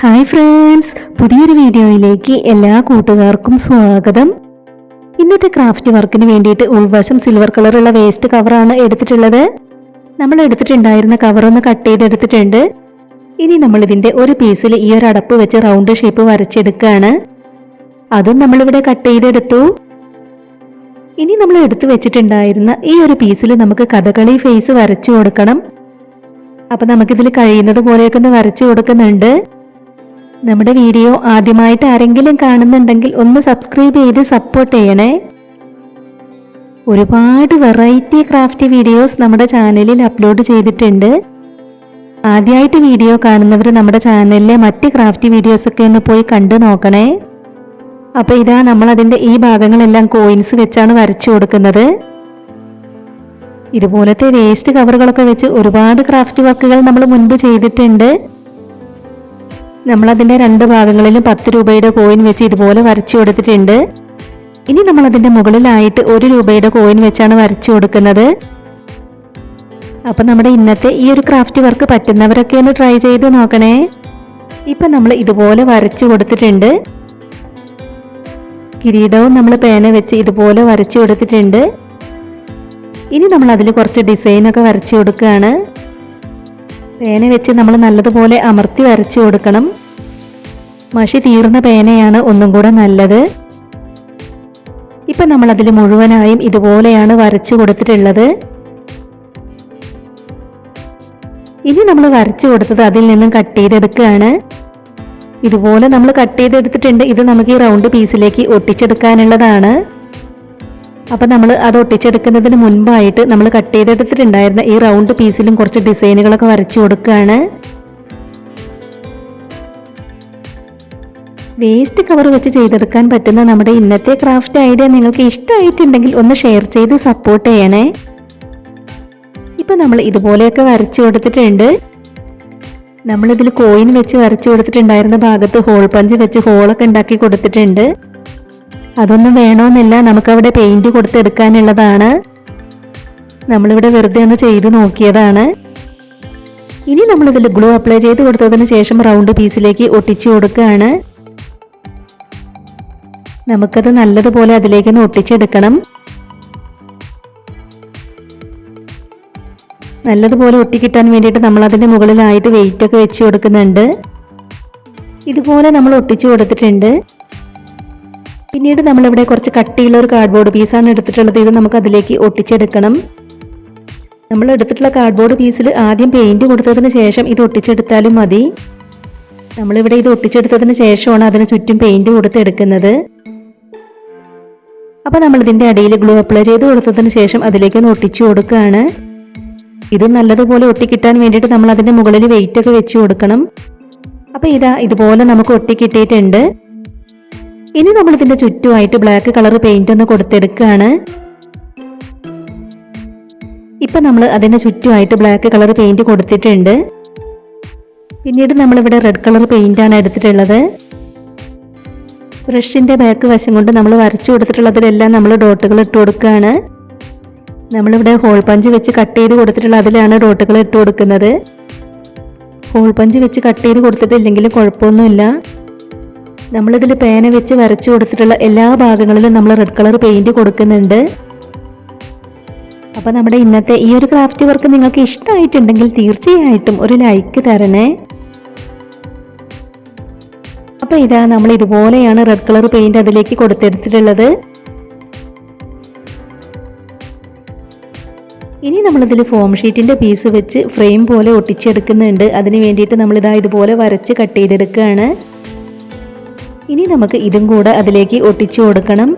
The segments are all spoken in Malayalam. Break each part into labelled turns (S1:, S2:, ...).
S1: ഹായ് ഫ്രണ്ട്സ് പുതിയൊരു വീഡിയോയിലേക്ക് എല്ലാ കൂട്ടുകാർക്കും സ്വാഗതം. ഇന്നത്തെ ക്രാഫ്റ്റ് വർക്കിന് വേണ്ടിയിട്ട് ഉൾവശം സിൽവർ കളറുള്ള വേസ്റ്റ് കവറാണ് എടുത്തിട്ടുള്ളത്. നമ്മൾ എടുത്തിട്ടുണ്ടായിരുന്ന കവറൊന്ന് കട്ട് ചെയ്തെടുത്തിട്ടുണ്ട്. ഇനി നമ്മൾ ഇതിന്റെ ഒരു പീസിൽ ഈ ഒരു അടപ്പ് വെച്ച് റൗണ്ട് ഷേപ്പ് വരച്ചെടുക്കുകയാണ് അതും നമ്മളിവിടെ കട്ട് ചെയ്തെടുത്തു. ഇനി നമ്മൾ എടുത്തു വെച്ചിട്ടുണ്ടായിരുന്ന ഈ ഒരു പീസിൽ നമുക്ക് കഥകളി ഫേസ് വരച്ചു കൊടുക്കണം. അപ്പം നമുക്കിതിൽ കഴിയുന്നത് പോലെയൊക്കെ ഒന്ന് വരച്ചു കൊടുക്കുന്നുണ്ട്. നമ്മുടെ വീഡിയോ ആദ്യമായിട്ട് ആരെങ്കിലും കാണുന്നുണ്ടെങ്കിൽ ഒന്ന് സബ്സ്ക്രൈബ് ചെയ്ത് സപ്പോർട്ട് ചെയ്യണേ. ഒരുപാട് വെറൈറ്റി ക്രാഫ്റ്റ് വീഡിയോസ് നമ്മുടെ ചാനലിൽ അപ്ലോഡ് ചെയ്തിട്ടുണ്ട്. ആദ്യമായിട്ട് വീഡിയോ കാണുന്നവർ നമ്മുടെ ചാനലിലെ മറ്റ് ക്രാഫ്റ്റ് വീഡിയോസൊക്കെ ഒന്ന് പോയി കണ്ടു നോക്കണേ. അപ്പൊ ഇതാ നമ്മൾ അതിന്റെ ഈ ഭാഗങ്ങളെല്ലാം കോയിൻസ് വെച്ചാണ് വരച്ചു കൊടുക്കുന്നത്. ഇതുപോലത്തെ വേസ്റ്റ് കവറുകളൊക്കെ വെച്ച് ഒരുപാട് ക്രാഫ്റ്റ് വർക്കുകൾ നമ്മൾ മുൻപ് ചെയ്തിട്ടുണ്ട്. നമ്മൾ അതിന്റെ രണ്ട് ഭാഗങ്ങളിലും പത്ത് രൂപയുടെ കോയിൻ വെച്ച് ഇതുപോലെ വരച്ചു കൊടുത്തിട്ടുണ്ട്. ഇനി നമ്മളതിന്റെ മുകളിലായിട്ട് ഒരു രൂപയുടെ കോയിൻ വെച്ചാണ് വരച്ചു കൊടുക്കുന്നത്. അപ്പം നമ്മുടെ ഇന്നത്തെ ഈ ഒരു ക്രാഫ്റ്റ് വർക്ക് പറ്റുന്നവരൊക്കെ ഒന്ന് ട്രൈ ചെയ്ത് നോക്കണേ. ഇപ്പം നമ്മൾ ഇതുപോലെ വരച്ചു കൊടുത്തിട്ടുണ്ട്. കിരീടവും നമ്മൾ പേന വെച്ച് ഇതുപോലെ വരച്ചു കൊടുത്തിട്ടുണ്ട്. ഇനി നമ്മൾ അതിൽ കുറച്ച് ഡിസൈനൊക്കെ വരച്ചു കൊടുക്കുകയാണ്. പേന വെച്ച് നമ്മൾ നല്ലതുപോലെ അമർത്തി വരച്ചു കൊടുക്കണം. മഷി തീർന്ന പേനയാണ് ഒന്നും കൂടെ നല്ലത്. ഇപ്പം നമ്മളതിൽ മുഴുവനായും ഇതുപോലെയാണ് വരച്ചു കൊടുത്തിട്ടുള്ളത്. ഇനി നമ്മൾ വരച്ചു കൊടുത്തത് അതിൽ നിന്നും കട്ട് ചെയ്തെടുക്കുകയാണ്. ഇതുപോലെ നമ്മൾ കട്ട് ചെയ്തെടുത്തിട്ടുണ്ട്. ഇത് നമുക്ക് ഈ റൗണ്ട് പീസിലേക്ക് ഒട്ടിച്ചെടുക്കാനുള്ളതാണ്. അപ്പൊ നമ്മൾ അത് ഒട്ടിച്ചെടുക്കുന്നതിന് മുൻപായിട്ട് നമ്മൾ കട്ട് ചെയ്തെടുത്തിട്ടുണ്ടായിരുന്ന ഈ റൗണ്ട് പീസിലും കുറച്ച് ഡിസൈനുകളൊക്കെ വരച്ചു കൊടുക്കുകയാണ് വേസ്റ്റ് കവർ വെച്ച് ചെയ്തെടുക്കാൻ പറ്റുന്ന നമ്മുടെ ഇന്നത്തെ ക്രാഫ്റ്റ് ഐഡിയ നിങ്ങൾക്ക് ഇഷ്ടമായിട്ടുണ്ടെങ്കിൽ ഒന്ന് ഷെയർ ചെയ്ത് സപ്പോർട്ട് ചെയ്യണേ. ഇപ്പൊ നമ്മൾ ഇതുപോലെയൊക്കെ വരച്ചു കൊടുത്തിട്ടുണ്ട്. നമ്മളിതിൽ കോയിൻ വെച്ച് വരച്ചു കൊടുത്തിട്ടുണ്ടായിരുന്ന ഭാഗത്ത് ഹോൾ പഞ്ച് വെച്ച് ഹോളൊക്കെ ഉണ്ടാക്കി കൊടുത്തിട്ടുണ്ട്. അതൊന്നും വേണമെന്നില്ല നമുക്കവിടെ പെയിന്റ് കൊടുത്തെടുക്കാനുള്ളതാണ്. നമ്മളിവിടെ വെറുതെ ഒന്ന് ചെയ്ത് നോക്കിയതാണ്. ഇനി നമ്മളിതിൽ ഗ്ലൂ അപ്ലൈ ചെയ്ത് കൊടുത്തതിന് ശേഷം റൗണ്ട് പീസിലേക്ക് ഒട്ടിച്ചു കൊടുക്കുകയാണ്. നമുക്കത് നല്ലതുപോലെ അതിലേക്കൊന്ന് ഒട്ടിച്ചെടുക്കണം. നല്ലതുപോലെ ഒട്ടിക്കിട്ടാൻ വേണ്ടിയിട്ട് നമ്മൾ അതിന്റെ മുകളിലായിട്ട് വെയിറ്റ് ഒക്കെ വെച്ച് കൊടുക്കുന്നുണ്ട്. ഇതുപോലെ നമ്മൾ ഒട്ടിച്ചു കൊടുത്തിട്ടുണ്ട്. പിന്നീട് നമ്മളിവിടെ കുറച്ച് കട്ടിയുള്ള ഒരു കാർഡ്ബോർഡ് പീസാണ് എടുത്തിട്ടുള്ളത്. ഇത് നമുക്ക് അതിലേക്ക് ഒട്ടിച്ചെടുക്കണം. നമ്മൾ എടുത്തിട്ടുള്ള കാർഡ്ബോർഡ് പീസിൽ ആദ്യം പെയിന്റ് കൊടുത്തതിന് ശേഷം ഇത് ഒട്ടിച്ചെടുത്താലും മതി. നമ്മളിവിടെ ഇത് ഒട്ടിച്ചെടുത്തതിന് ശേഷമാണ് അതിന് ചുറ്റും പെയിന്റ് കൊടുത്തെടുക്കുന്നത്. അപ്പോൾ നമ്മളിതിന്റെ അടിയിൽ ഗ്ലൂ അപ്ലൈ ചെയ്ത് കൊടുത്തതിന് ശേഷം അതിലേക്കൊന്ന് ഒട്ടിച്ചു കൊടുക്കുകയാണ്. ഇത് നല്ലതുപോലെ ഒട്ടിക്കിട്ടാൻ വേണ്ടിയിട്ട് നമ്മൾ അതിന്റെ മുകളിൽ വെയിറ്റ് ഒക്കെ വെച്ച് കൊടുക്കണം. അപ്പോൾ ഇതാ ഇതുപോലെ നമുക്ക് ഒട്ടിക്കിട്ടിയിട്ടുണ്ട്. ഇനി നമ്മൾ ഇതിന്റെ ചുറ്റുമായിട്ട് ബ്ലാക്ക് കളർ പെയിന്റ് ഒന്ന് കൊടുത്തെടുക്കുകയാണ്. ഇപ്പൊ നമ്മൾ അതിന്റെ ചുറ്റുമായിട്ട് ബ്ലാക്ക് കളർ പെയിന്റ് കൊടുത്തിട്ടുണ്ട്. പിന്നീട് നമ്മളിവിടെ റെഡ് കളർ പെയിന്റ് ആണ് എടുത്തിട്ടുള്ളത്. ബ്രഷിന്റെ ബാക്ക് വശം കൊണ്ട് നമ്മൾ വരച്ചു കൊടുത്തിട്ടുള്ളതിലെല്ലാം നമ്മൾ ഡോട്ടുകൾ ഇട്ട് കൊടുക്കുകയാണ്. നമ്മളിവിടെ ഹോൾ പഞ്ച് വെച്ച് കട്ട് ചെയ്ത് കൊടുത്തിട്ടുള്ള അതിലാണ് ഡോട്ടുകൾ ഇട്ട് കൊടുക്കുന്നത്. ഹോൾ പഞ്ച് വെച്ച് കട്ട് ചെയ്ത് കൊടുത്തിട്ടില്ലെങ്കിലും കുഴപ്പമൊന്നുമില്ല. നമ്മളിതിൽ പേന വെച്ച് വരച്ചു കൊടുത്തിട്ടുള്ള എല്ലാ ഭാഗങ്ങളിലും നമ്മൾ റെഡ് കളർ പെയിന്റ് കൊടുക്കുന്നുണ്ട്. അപ്പോൾ നമ്മുടെ ഇന്നത്തെ ഈ ഒരു ക്രാഫ്റ്റ് വർക്ക് നിങ്ങൾക്ക് ഇഷ്ടമായിട്ടുണ്ടെങ്കിൽ തീർച്ചയായിട്ടും ഒരു ലൈക്ക് തരണേ. അപ്പോൾ ഇതാ നമ്മൾ ഇതുപോലെയാണ് റെഡ് കളർ പെയിന്റ് അതിലേക്ക് കൊടുത്തെടുത്തിട്ടുള്ളത്. ഇനി നമ്മളിതിൽ ഫോം ഷീറ്റിന്റെ പീസ് വെച്ച് ഫ്രെയിം പോലെ ഒട്ടിച്ചെടുക്കുന്നുണ്ട്. അതിന് വേണ്ടിയിട്ട് നമ്മളിതാ ഇതുപോലെ വരച്ച് കട്ട് ചെയ്തെടുക്കുകയാണ് ഇനി നമുക്ക് ഇതും കൂടെ അതിലേക്ക് ഒട്ടിച്ചു കൊടുക്കണം.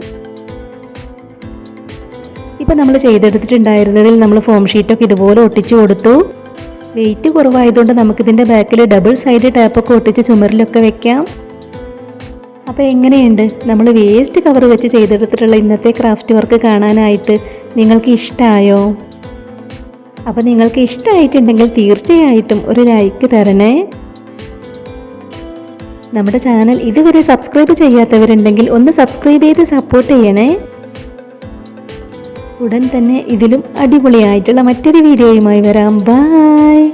S1: ഇപ്പം നമ്മൾ ചെയ്തെടുത്തിട്ടുണ്ടായിരുന്നതിൽ നമ്മൾ ഫോം ഷീറ്റൊക്കെ ഇതുപോലെ ഒട്ടിച്ചു കൊടുത്തു. വെയിറ്റ് കുറവായതുകൊണ്ട് നമുക്കിതിന്റെ ബാക്കിൽ ഡബിൾ സൈഡ് ടാപ്പൊക്കെ ഒട്ടിച്ച് ചുമരിലൊക്കെ വെക്കാം. അപ്പോൾ എങ്ങനെയുണ്ട്? നമ്മൾ വേസ്റ്റ് കവർ വെച്ച് ചെയ്തെടുത്തിട്ടുള്ള ഇന്നത്തെ ക്രാഫ്റ്റ് വർക്ക് കാണാനായിട്ട് നിങ്ങൾക്ക് ഇഷ്ടമായോ അപ്പോൾ നിങ്ങൾക്ക് ഇഷ്ടമായിട്ടുണ്ടെങ്കിൽ തീർച്ചയായിട്ടും ഒരു ലൈക്ക് തരണേ. നമ്മുടെ ചാനൽ ഇതുവരെ സബ്സ്ക്രൈബ് ചെയ്യാത്തവരുണ്ടെങ്കിൽ ഒന്ന് സബ്സ്ക്രൈബ് ചെയ്ത് സപ്പോർട്ട് ചെയ്യണേ. ഉടൻ തന്നെ ഇതിലും അടിപൊളിയായിട്ടുള്ള മറ്റൊരു വീഡിയോയുമായി വരാം. ബായ്